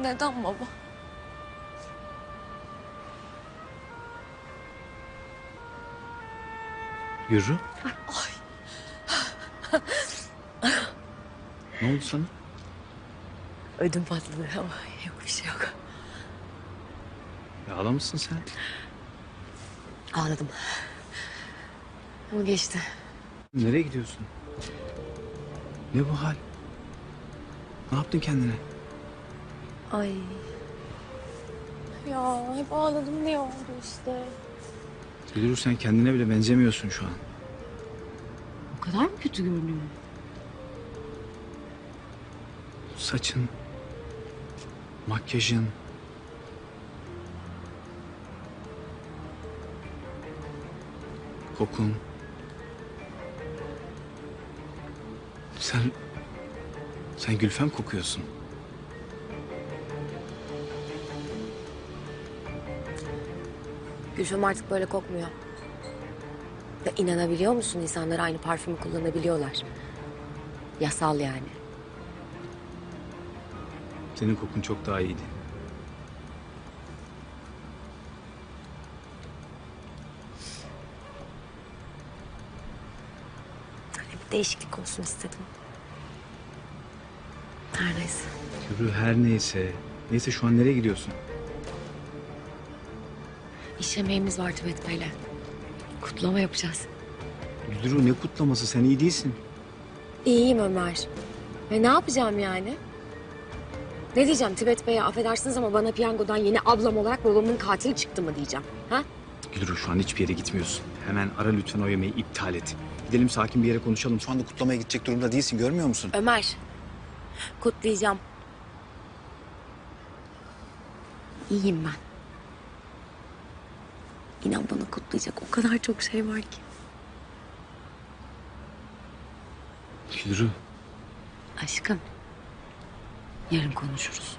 Neden baba? Yürü. ne oldu sana? Ödüm patladı ama yok bir şey yok. Ağlamışsın sen. Ağladım. Ama geçti. Nereye gidiyorsun? Ne bu hal? Ne yaptın kendine? Ay. Ya hep ağladım diye oldu işte. Gülür sen kendine bile benzemiyorsun şu an. O kadar mı kötü görünüyorum? Saçın, makyajın. Kokun. Sen, sen Gülfem kokuyorsun. Gülfem artık böyle kokmuyor. Ve inanabiliyor musun insanlar aynı parfümü kullanabiliyorlar. Yasal yani. Senin kokun çok daha iyiydi. Hani bir değişiklik olsun istedim. Her neyse. Yürü her neyse. Neyse şu an nereye gidiyorsun? İş yemeğimiz var Tibet Bey'le. Kutlama yapacağız. Güdürü ne kutlaması sen iyi değilsin. İyiyim Ömer. Ve ne yapacağım yani? Ne diyeceğim Tibet Bey'e affedersiniz ama bana piyangodan yeni ablam olarak babamın katili çıktı mı diyeceğim. Ha? Gülru şu an hiçbir yere gitmiyorsun. Hemen ara lütfen o yemeği iptal et. Gidelim sakin bir yere konuşalım. Şu anda kutlamaya gidecek durumda değilsin görmüyor musun? Ömer. Kutlayacağım. İyiyim ben. İnan bana kutlayacak o kadar çok şey var ki. Gülru Aşkım. Yarın konuşuruz.